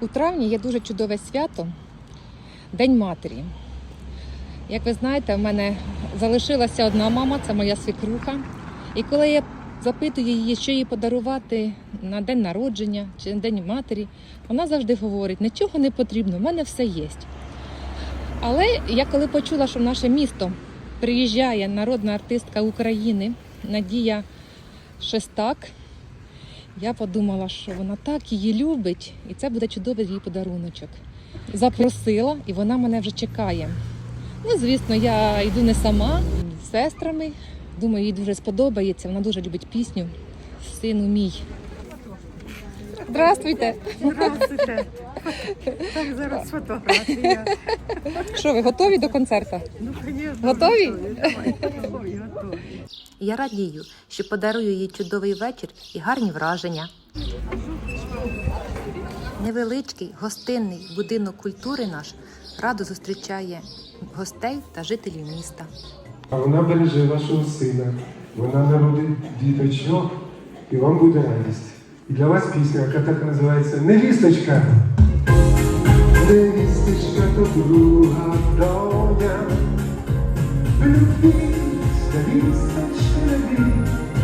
У травні є дуже чудове свято День матері. Як ви знаєте, в мене залишилася одна мама, це моя свекруха. І коли я запитую її, що їй подарувати на день народження чи на день матері, вона завжди говорить: нічого не потрібно, в мене все є. Але я коли почула, що в наше місто приїжджає народна артистка України Надія Шестак, я подумала, що вона так її любить, і це буде чудовий її подаруночок. Запросила, і вона мене вже чекає. Ну, звісно, я йду не сама, з сестрами. Думаю, їй дуже сподобається. Вона дуже любить пісню. Сину мій. Здравствуйте! Здравствуйте. Там зараз фотографія. Що ви готові до концерту? Ну, звісно. Готові? Давай, готові, готові. Я радію, що подарую їй чудовий вечір і гарні враження. Невеличкий гостинний будинок культури наш радо зустрічає гостей та жителів міста. А вона береже вашого сина, вона народить діточок, і вам буде радість. І для вас пісня, яка так називається Невісточка. Диві стежка то друга доля, в любі старі стежки на бік.